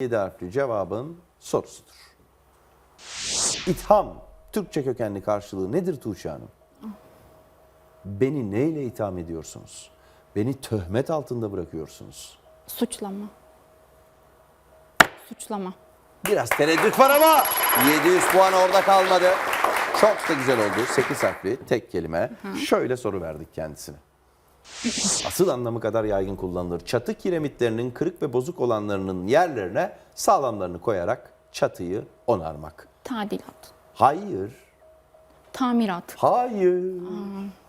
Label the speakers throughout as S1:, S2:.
S1: 7 harfli cevabın sorusudur. İtham, Türkçe kökenli karşılığı nedir Tuğçe Hanım? Beni neyle itham ediyorsunuz? Beni töhmet altında bırakıyorsunuz.
S2: Suçlama. Suçlama.
S1: Biraz tereddüt var ama 700 puan orada kalmadı. Çok da güzel oldu. 8 harfli tek kelime. Şöyle soru verdik kendisine. Asıl anlamı kadar yaygın kullanılır. Çatı kiremitlerinin kırık ve bozuk olanlarının yerlerine sağlamlarını koyarak çatıyı onarmak.
S2: Tadilat.
S1: Hayır.
S2: Tamirat.
S1: Hayır.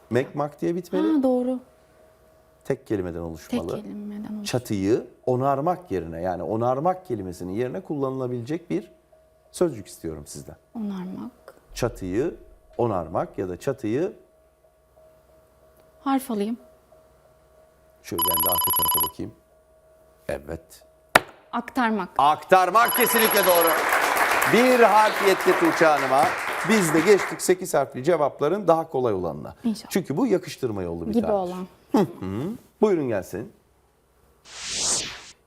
S1: Mekmak diye bitmeli.
S2: Ha, doğru.
S1: Tek kelimeden
S2: Tek
S1: oluşmalı.
S2: kelimeden olur.
S1: Çatıyı onarmak yerine yani onarmak kelimesinin yerine kullanılabilecek bir sözcük istiyorum sizden.
S2: Onarmak.
S1: Çatıyı onarmak ya da çatıyı
S2: Harf alayım.
S1: Şöyle ben de arka tarafa bakayım. Evet.
S2: Aktarmak.
S1: Aktarmak kesinlikle doğru. Bir harf yetti Tuğçe Hanım'a. Biz de geçtik 8 harfli cevapların daha kolay olanına.
S2: İnşallah.
S1: Çünkü bu yakıştırma yollu bir
S2: Gibi
S1: tabir.
S2: olan.
S1: Buyurun gelsin.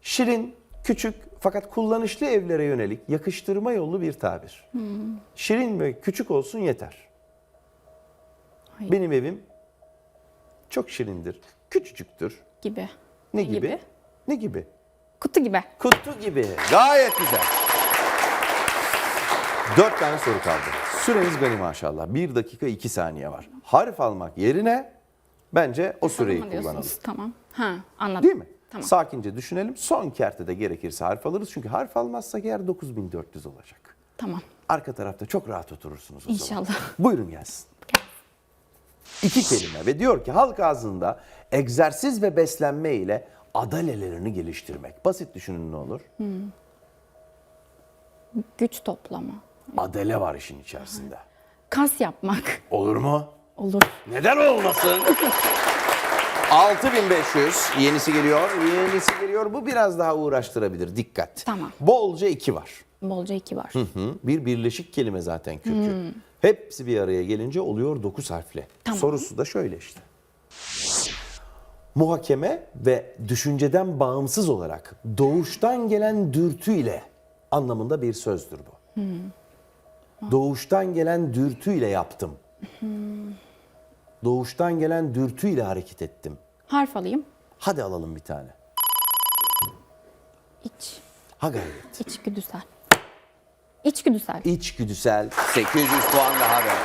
S1: Şirin, küçük fakat kullanışlı evlere yönelik yakıştırma yollu bir tabir. Şirin ve küçük olsun yeter.
S2: Hayır.
S1: Benim evim çok şirindir, küçücüktür.
S2: Gibi.
S1: Ne gibi?
S2: gibi?
S1: Ne gibi?
S2: Kutu gibi.
S1: Kutu gibi. Gayet güzel. Dört tane soru kaldı. Süreniz gani maşallah. Bir dakika iki saniye var. Harf almak yerine bence o süreyi
S2: Tamam
S1: kullanalım.
S2: Tamam. Ha anladım.
S1: Değil mi?
S2: Tamam.
S1: Sakince düşünelim. Son kertede gerekirse harf alırız. Çünkü harf almazsak eğer 9400 olacak.
S2: Tamam.
S1: Arka tarafta çok rahat oturursunuz o zaman.
S2: İnşallah.
S1: Buyurun gelsin. İki kelime ve diyor ki halk ağzında egzersiz ve beslenme ile adalelerini geliştirmek. Basit düşünün ne olur?
S2: Güç toplama.
S1: Adele var işin içerisinde.
S2: Kas yapmak.
S1: Olur mu?
S2: Olur.
S1: Neden olmasın? 6500 yenisi geliyor. Yenisi geliyor. Bu biraz daha uğraştırabilir. Dikkat.
S2: Tamam.
S1: Bolca iki var.
S2: Bolca iki var.
S1: Hı, Bir birleşik kelime zaten kökü. Hepsi bir araya gelince oluyor 9 harfli.
S2: Tamam.
S1: Sorusu da şöyle işte. Muhakeme ve düşünceden bağımsız olarak doğuştan gelen dürtüyle anlamında bir sözdür bu. Doğuştan gelen dürtüyle yaptım. Doğuştan gelen dürtüyle hareket ettim.
S2: Harf alayım.
S1: Hadi alalım bir tane.
S2: İç.
S1: Ha gayret.
S2: İçgüdüsel. İçgüdüsel.
S1: İçgüdüsel 800 puan daha ver.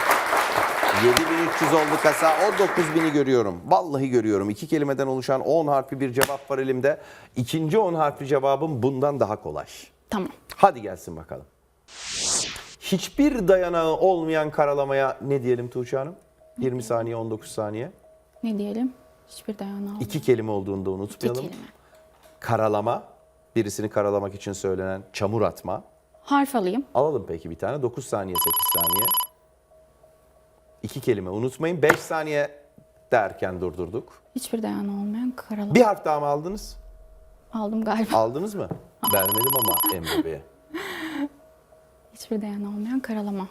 S1: 7300 oldu kasa. O 9000'i görüyorum. Vallahi görüyorum. İki kelimeden oluşan 10 harfli bir cevap var elimde. İkinci 10 harfli cevabım bundan daha kolay.
S2: Tamam.
S1: Hadi gelsin bakalım. Hiçbir dayanağı olmayan karalamaya ne diyelim Tuğçe Hanım? 20 saniye 19 saniye.
S2: Ne diyelim? Hiçbir dayanağı olmayan.
S1: İki kelime olduğunda
S2: İki
S1: unutmayalım.
S2: kelime.
S1: Karalama, birisini karalamak için söylenen çamur atma.
S2: Harf alayım.
S1: Alalım peki bir tane. 9 saniye, 8 saniye. İki kelime unutmayın. 5 saniye derken durdurduk.
S2: Hiçbir dayanağı olmayan karalama.
S1: Bir harf daha mı aldınız?
S2: Aldım galiba.
S1: Aldınız mı? Vermedim ama Emre Bey'e.
S2: Hiçbir dayanağı olmayan karalama.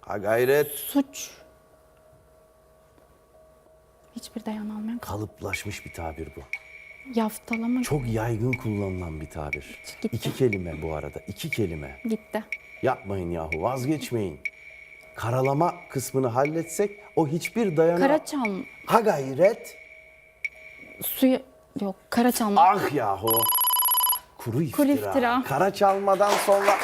S1: Ha gayret.
S2: Suç. Hiçbir dayanağı olmayan
S1: Kalıplaşmış bir tabir bu.
S2: yaftalama
S1: Çok yaygın kullanılan bir tabir.
S2: Gitti.
S1: İki kelime bu arada. iki kelime.
S2: gitti.
S1: Yapmayın yahu vazgeçmeyin. Karalama kısmını halletsek o hiçbir dayanağı...
S2: Kara çalma.
S1: Ha gayret.
S2: Suyu yok. Kara çalma.
S1: Ah yahu. Kuru iftira.
S2: Kuru iftira.
S1: Kara çalmadan sonra